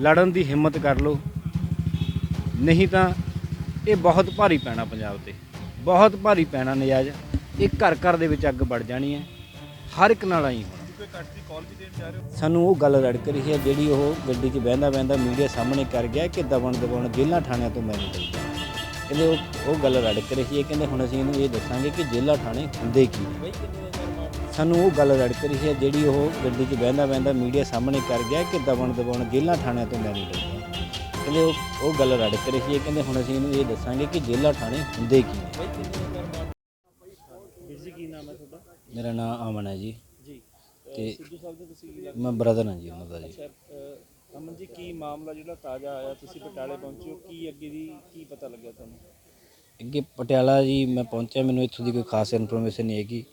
ਲੜਨ ਦੀ ਹਿੰਮਤ ਕਰ ਲਓ। ਨਹੀਂ ਤਾਂ ਇਹ ਬਹੁਤ ਭਾਰੀ ਪੈਣਾ ਪੰਜਾਬ ਤੇ। ਬਹੁਤ ਭਾਰੀ ਪੈਣਾ ਨਜਾਇਜ਼। ਇਹ ਘਰ ਘਰ ਦੇ ਵਿੱਚ ਅੱਗ ਵੜ ਜਾਣੀ ਹੈ। ਹਰ ਇੱਕ ਨਾਲ ਆਈ ਹੋਣਾ। ਸਾਨੂੰ ਉਹ ਗੱਲ ਰੜਕ ਰਹੀ ਹੈ ਜਿਹੜੀ ਉਹ ਗੱਡੀ 'ਚ ਬਹਿੰਦਾ ਬਹਿੰਦਾ ਮੀਡੀਆ ਸਾਹਮਣੇ ਕਰ ਗਿਆ ਕਿ ਦਬਣ ਦਬਾਉਣ ਜੇਲ੍ਹਾਂ ਥਾਣਿਆਂ ਤੋਂ ਮੈਨੂੰ ਡਰਦਾ ਕਹਿੰਦੇ ਉਹ ਉਹ ਗੱਲ ਰੜਕ ਰਹੀ ਹੈ। ਕਹਿੰਦੇ ਹੁਣ ਅਸੀਂ ਇਹਨੂੰ ਇਹ ਦੱਸਾਂਗੇ ਕਿ ਜੇਲ੍ਹਾਂ ਥਾਣੇ ਹੁੰਦੇ ਕੀ ਸਾਨੂੰ ਉਹ ਗੱਲ ਰੜਕ ਰਹੀ ਹੈ ਜਿਹੜੀ ਉਹ ਗੱਡੀ 'ਚ ਬਹਿੰਦਾ ਬਹਿੰਦਾ ਮੀਡੀਆ ਸਾਹਮਣੇ ਕਰ ਗਿਆ ਕਿ ਦਬਣ ਦਬਾਉਣ ਜੇਲ੍ਹਾਂ ਥਾਣਿਆਂ ਤੋਂ ਮੈਨੂੰ ਡਰਦਾ ਕਹਿੰਦੇ ਉਹ ਉਹ ਗੱਲ ਰੜਕ ਰਹੀ ਹੈ। ਕਹਿੰਦੇ ਹੁਣ ਅਸੀਂ ਇਹਨੂੰ ਇਹ ਦੱਸਾਂਗੇ ਕਿ ਜੇਲ੍ਹਾਂ ਥਾਣੇ ਹੁੰਦੇ ਕੀ ਨੇ। ਮੇਰਾ ਨਾਮ ਅਮਨ ਹੈ ਜੀ। ਤੇ ਮੈਂ ਬ੍ਰਦਰ ਹਾਂ ਜੀ ਉਹਨਾਂ ਦਾ ਜੀ। ਅਮਨ ਜੀ ਕੀ ਮਾਮਲਾ ਜਿਹੜਾ ਤਾਜ਼ਾ ਆਇਆ? ਤੁਸੀਂ ਬਟਾਲੇ ਪਹੁੰਚੇ ਹੋ। ਕੀ ਅੱਗੇ ਦੀ ਕੀ ਪਤਾ ਲੱਗਿਆ ਤੁਹਾਨੂੰ? ਅੱਗੇ ਪਟਿਆਲਾ ਜੀ ਮੈਂ ਪਹੁੰਚਿਆ। ਮੈਨੂੰ ਇੱਥੋਂ ਦੀ ਕੋਈ ਖਾਸ ਇਨਫੋਰਮੇਸ਼ਨ ਨਹੀਂ ਹੈਗੀ।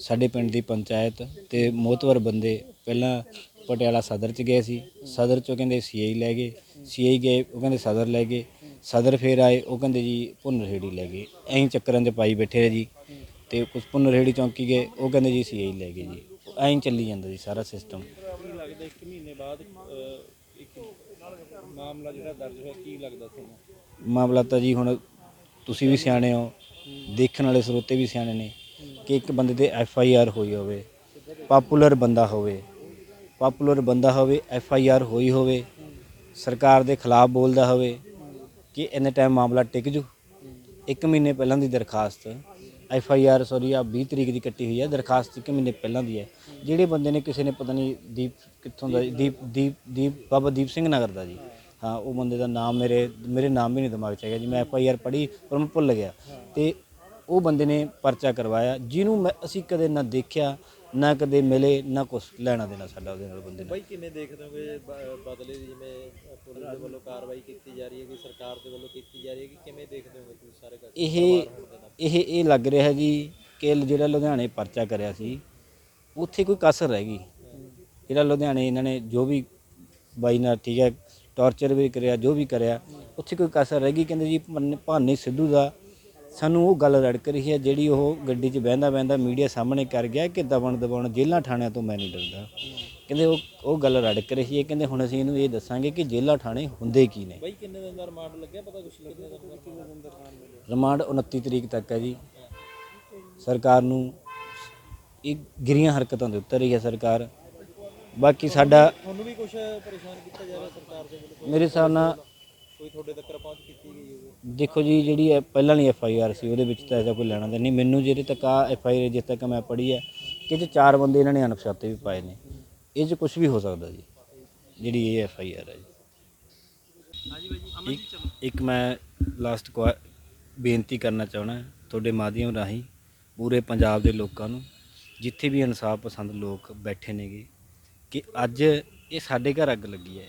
ਸਾਡੇ ਪਿੰਡ ਦੀ ਪੰਚਾਇਤ ਤੇ ਮੋਤਵਰ ਬੰਦੇ ਪਹਿਲਾਂ ਪਟਿਆਲਾ ਸਦਰ ਚ ਗਏ ਸੀ। ਸਦਰ ਚੋਂ ਕਹਿੰਦੇ ਸੀਆਈ ਲੈ ਗਏ। ਸੀਆਈ ਗਏ ਉਹ ਕਹਿੰਦੇ ਸਦਰ ਲੈ ਗਏ। ਸਦਰ ਫੇਰ ਆਏ ਉਹ ਕਹਿੰਦੇ ਜੀ ਭੁੰਨਰਹੇੜੀ ਲੈ ਗਏ। ਐਂ ਚੱਕਰਾਂ ਦੇ ਪਾਈ ਬੈਠੇ ਆ ਜੀ। ਤੇ ਕੁਝ ਭੁੰਨਰਹੇੜੀ ਚੌਂਕੀ ਗਏ ਉਹ ਕਹਿੰਦੇ ਜੀ ਸੀਆਈ ਲੈ ਗਏ ਜੀ। ਐਂ ਚੱਲੀ ਜਾਂਦਾ ਜੀ ਸਾਰਾ ਸਿਸਟਮ ਲੱਗਦਾ ਇੱਕ ਮਹੀਨੇ ਬਾਅਦ ਅਹ, ਇੱਕ ਮਾਮਲਾ ਜਿਹੜਾ ਦਰਜ ਹੋਇਆ ਕੀ ਲੱਗਦਾ ਤੁਹਾਨੂੰ? ਮਾਮਲਾ ਤਾਂ ਜੀ ਹੁਣ ਤੁਸੀਂ ਵੀ ਸਿਆਣੇ ਹੋ। ਦੇਖਣ ਵਾਲੇ ਸਰੋਤੇ ਵੀ ਸਿਆਣੇ ਨੇ। ਕਿ ਇੱਕ ਬੰਦੇ ਤੇ ਐਫ ਆਈ ਆਰ ਹੋਈ ਹੋਵੇ, ਪਾਪੂਲਰ ਬੰਦਾ ਹੋਵੇ, ਪਾਪੂਲਰ ਬੰਦਾ ਹੋਵੇ, ਐਫ ਆਈ ਆਰ ਹੋਈ ਹੋਵੇ, ਸਰਕਾਰ ਦੇ ਖਿਲਾਫ ਬੋਲਦਾ ਹੋਵੇ ਕਿ ਇੰਨੇ ਟਾਈਮ ਮਾਮਲਾ ਟਿਕ ਜੂ। ਇੱਕ ਮਹੀਨੇ ਪਹਿਲਾਂ ਦੀ ਦਰਖਾਸਤ, ਐਫ ਆਈ ਆਰ ਸੌਰੀ ਆ 20 ਤਰੀਕ ਦੀ ਕੱਟੀ ਹੋਈ ਹੈ, ਦਰਖਾਸਤ ਇੱਕ ਮਹੀਨੇ ਪਹਿਲਾਂ ਦੀ ਹੈ। ਜਿਹੜੇ ਬੰਦੇ ਨੇ ਕਿਸੇ ਨੇ ਪਤਾ ਨਹੀਂ ਦੀਪ ਕਿੱਥੋਂ ਦਾ, ਦੀਪ ਦੀਪ ਦੀਪ, ਬਾਬਾ ਦੀਪ ਸਿੰਘ ਨਗਰ ਦਾ ਜੀ। ਹਾਂ, ਉਹ ਬੰਦੇ ਦਾ ਨਾਮ ਮੇਰੇ ਮੇਰੇ ਨਾਮ ਵੀ ਨਹੀਂ ਦਿਮਾਗ 'ਚ ਹੈਗਾ ਜੀ, ਮੈਂ ਐਫ ਆਈ ਆਰ ਪੜ੍ਹੀ ਪਰ ਮੈਂ ਭੁੱਲ ਗਿਆ। ਤੇ ਉਹ ਬੰਦੇ ਨੇ ਪਰਚਾ ਕਰਵਾਇਆ ਜਿਹਨੂੰ ਮੈਂ ਅਸੀਂ ਕਦੇ ਨਾ ਦੇਖਿਆ ਨਾ ਕਦੇ ਮਿਲੇ ਨਾ ਕੁਛ ਲੈਣਾ ਦੇਣਾ ਸਾਡਾ ਉਹਦੇ ਨਾਲ ਬੰਦੇ ਨਾਲ ਬਾਈ ਕਿਵੇਂ ਦੇਖਦੇ ਹੋ ਕਿ ਬ- ਬਦਲੇ ਦੀ ਜਿਵੇਂ ਪੁਲਿਸ ਦੇ ਵੱਲੋਂ ਕਾਰਵਾਈ ਕੀਤੀ ਜਾ ਰਹੀ ਹੈ ਕਿ ਸਰਕਾਰ ਦੇ ਵੱਲੋਂ ਕੀਤੀ ਜਾ ਰਹੀ ਹੈ ਕਿ ਕਿਵੇਂ ਦੇਖਦੇ ਹੋ ਤੁਸੀਂ ਸਾਰੇ ਕਾਸੇ ਇਹ ਇਹ ਇਹ ਲੱਗ ਰਿਹਾ ਜੀ ਕਿ ਜਿਹੜਾ ਲੁਧਿਆਣੇ ਪਰਚਾ ਕਰਿਆ ਸੀ ਉੱਥੇ ਕੋਈ ਕਸਰ ਰਹਿ ਗਈ। ਜਿਹੜਾ ਲੁਧਿਆਣੇ ਇਹਨਾਂ ਨੇ ਜੋ ਵੀ ਬਾਈ ਨਾਲ ਠੀਕ ਹੈ ਟਾਰਚਰ ਵੀ ਕਰਿਆ ਜੋ ਵੀ ਕਰਿਆ ਉੱਥੇ ਕੋਈ ਕਸਰ ਰਹਿ ਗਈ। ਕਹਿੰਦੇ ਜੀ ਭਾਨੇ- ਭਾਨੀ ਸਿੱਧੂ ਦਾ ਸਾਨੂੰ ਉਹ ਗੱਲ ਰੜਕ ਰਹੀ ਹੈ ਜਿਹੜੀ ਉਹ ਗੱਡੀ 'ਚ ਬਹਿੰਦਾ ਬਹਿੰਦਾ ਮੀਡੀਆ ਸਾਹਮਣੇ ਕਰ ਗਿਆ ਕਿ ਦਬਣ ਦਬਾਉਣ ਜੇਲ੍ਹਾਂ ਥਾਣਿਆਂ ਤੋਂ ਮੈਂ ਨਹੀਂ ਡਰਦਾ। ਕਹਿੰਦੇ ਉਹ ਉਹ ਗੱਲ ਰੜਕ ਰਹੀ ਹੈ। ਕਹਿੰਦੇ ਹੁਣ ਅਸੀਂ ਇਹਨੂੰ ਇਹ ਦੱਸਾਂਗੇ ਕਿ ਜੇਲ੍ਹਾਂ ਥਾਣੇ ਹੁੰਦੇ ਕੀ ਨੇ। ਬਾਈ ਕਿੰਨੇ ਦਿਨ ਦਾ ਰਿਮਾਂਡ ਲੱਗਿਆ? ਪਤਾ ਕੁਛ ਲੱਗਿਆ ਤੁਹਾਨੂੰ ਕਿੰਨੇ ਦਿਨ ਦਾ ਰਿਮਾਂਡ ਮਿਲਿਆ? ਰਿਮਾਂਡ 29 ਤਰੀਕ ਤੱਕ ਹੈ ਜੀ। ਸਰਕਾਰ ਨੂੰ ਇਹ ਗਿਰੀਆਂ ਹਰਕਤਾਂ ਦੇ ਉੱਤਰ ਰਹੀ ਹੈ ਸਰਕਾਰ। ਬਾਕੀ ਸਾਡਾ ਤੁਹਾਨੂੰ ਵੀ ਕੁਝ ਪਰੇਸ਼ਾਨ ਕੀਤਾ ਜਾ ਰਿਹਾ ਸਰਕਾਰ ਦੇ ਵੱਲੋਂ? ਮੇਰੇ ਹਿਸਾਬ ਨਾਲ ਕੋਈ ਤੁਹਾਡੇ ਤੱਕ ਪਹੁੰਚ ਕੀਤੀ ਗਈ ਹੋਵੇ? ਦੇਖੋ ਜੀ ਜਿਹੜੀ ਇਹ ਪਹਿਲਾਂ ਵਾਲੀ ਐਫ ਆਈ ਆਰ ਸੀ ਉਹਦੇ ਵਿੱਚ ਤਾਂ ਐਸਾ ਕੋਈ ਲੈਣਾ ਦੇਣਾ ਨਹੀਂ। ਮੈਨੂੰ ਜਿਹੜੇ ਤੱਕ ਆ ਐਫ ਆਈ ਆਰ ਜਿਸ ਤੱਕ ਮੈਂ ਪੜ੍ਹੀ ਹੈ ਕਿ 'ਚ ਚਾਰ ਬੰਦੇ ਇਹਨਾਂ ਨੇ ਅਣਪਛਾਤੇ ਵੀ ਪਾਏ ਨੇ ਇਹ 'ਚ ਕੁਝ ਵੀ ਹੋ ਸਕਦਾ ਜੀ ਜਿਹੜੀ ਇਹ ਐਫ ਆਈ ਆਰ ਹੈ ਜੀ। ਹਾਂਜੀ ਬਾਈ ਜੀ ਅਮਨ ਜੀ ਚਲੋ। ਇੱਕ ਮੈਂ ਲਾਸਟ ਬੇਨਤੀ ਕਰਨਾ ਚਾਹਣਾ ਤੁਹਾਡੇ ਮਾਧਿਅਮ ਰਾਹੀਂ ਪੂਰੇ ਪੰਜਾਬ ਦੇ ਲੋਕਾਂ ਨੂੰ ਜਿੱਥੇ ਵੀ ਇਨਸਾਫ ਪਸੰਦ ਲੋਕ ਬੈਠੇ ਨੇਗੇ ਕਿ ਅੱਜ ਇਹ ਸਾਡੇ ਘਰ ਅੱਗ ਲੱਗੀ ਹੈ।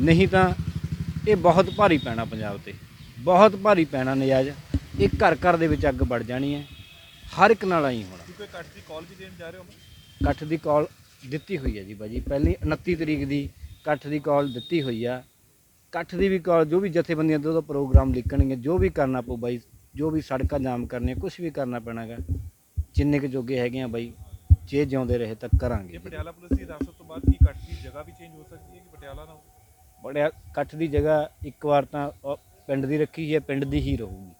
ਨਹੀਂ ਤਾਂ ਇਹ ਬਹੁਤ ਭਾਰੀ ਪੈਣਾ ਪੰਜਾਬ ਤੇ। ਬਹੁਤ ਭਾਰੀ ਪੈਣਾ ਨਜਾਇਜ਼। ਇਹ ਘਰ ਘਰ ਦੇ ਵਿੱਚ ਅੱਗ ਵੜ ਜਾਣੀ ਹੈ। ਹਰ ਇੱਕ ਨਾਲ ਆਈ ਹੋਣਾ। ਕੋਈ ਕੱਟ ਦੀ ਕਾਲ ਵੀ ਦੇਣ ਜਾ ਰਹੇ ਹੋ ਇਕੱਠ ਦੀ ਕਾਲ ਦਿੱਤੀ ਹੋਈ ਹੈ ਜੀ ਬਾਜੀ ਪਹਿਲੀ 29 ਤਰੀਕ ਦੀ ਇਕੱਠ ਦੀ ਕਾਲ ਦਿੱਤੀ ਹੋਈ ਆ। ਇਕੱਠ ਦੀ ਵੀ ਕਾਲ ਜੋ ਵੀ ਜਥੇਬੰਦੀਆਂ ਤੋਂ ਪ੍ਰੋਗਰਾਮ ਲਿਖਣਗੇ। ਜੋ ਵੀ ਕਰਨਾ ਪਊ ਬਾਈ ਜੋ ਵੀ ਸੜਕਾਂ ਜਾਮ ਕਰਨੀਆਂ ਕੁਝ ਵੀ ਕਰਨਾ ਪੈਣਾਗਾ। ਜਿੰਨੇ ਕੁ ਜੋਗੇ ਹੈਗੇ ਆ ਬਾਈ ਜੇ ਜਿਉਂਦੇ ਰਹੇ ਤਾਂ ਕਰਾਂਗੇ ਪਟਿਆਲਾ ਪੁਲਿਸ ਦੀ ਹਿਰਾਸਤ ਤੋਂ ਬਾਅਦ ਕੀ ਕੱਟ ਦੀ ਜਗ੍ਹਾ ਵੀ ਚੇਂਜ ਹੋ ਸਕਦੀ ਹੈ ਕਿ ਪਟਿਆਲਾ ਨਾ ਬੜਿਆ ਇਕੱਠ ਦੀ ਜਗ੍ਹਾ ਇੱਕ ਵਾਰ ਤਾਂ ਪਿੰਡ ਦੀ ਰੱਖੀ ਹੈ ਪਿੰਡ ਦੀ ਹੀ ਰਹੂਗੀ।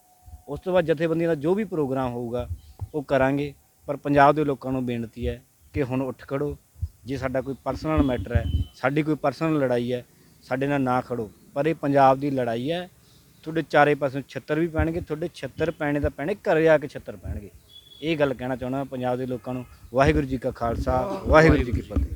ਉਸ ਤੋਂ ਬਾਅਦ ਜਥੇਬੰਦੀਆਂ ਦਾ ਜੋ ਵੀ ਪ੍ਰੋਗਰਾਮ ਹੋਊਗਾ, ਉਹ ਕਰਾਂਗੇ। ਪਰ ਪੰਜਾਬ ਦੇ ਲੋਕਾਂ ਨੂੰ ਬੇਨਤੀ ਹੈ ਕਿ ਹੁਣ ਉੱਠ ਖੜੋ। ਜੇ ਸਾਡਾ ਕੋਈ ਪਰਸਨਲ ਮੈਟਰ ਹੈ, ਸਾਡੀ ਕੋਈ ਪਰਸਨਲ ਲੜਾਈ ਹੈ, ਸਾਡੇ ਨਾਲ ਨਾ ਖੜੋ। ਪਰ ਇਹ ਪੰਜਾਬ ਦੀ ਲੜਾਈ ਹੈ। ਤੁਹਾਡੇ ਚਾਰੇ ਪਾਸੋਂ ਛੱਤਰ ਵੀ ਪੈਣਗੇ, ਤੁਹਾਡੇ ਛੱਤਰ ਪੈਣੇ ਤਾਂ ਪੈਣੇ, ਘਰੇ ਆ ਕੇ ਛੱਤਰ ਪੈਣਗੇ। ਇਹ ਗੱਲ ਕਹਿਣਾ ਚਾਹੁੰਦਾ ਪੰਜਾਬ ਦੇ ਲੋਕਾਂ ਨੂੰ। ਵਾਹਿਗੁਰੂ ਜੀ ਕਾ ਖਾਲਸਾ, ਵਾਹਿਗੁਰੂ ਜੀ ਕੀ ਫਤਿਹ।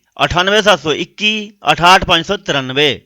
98721 68593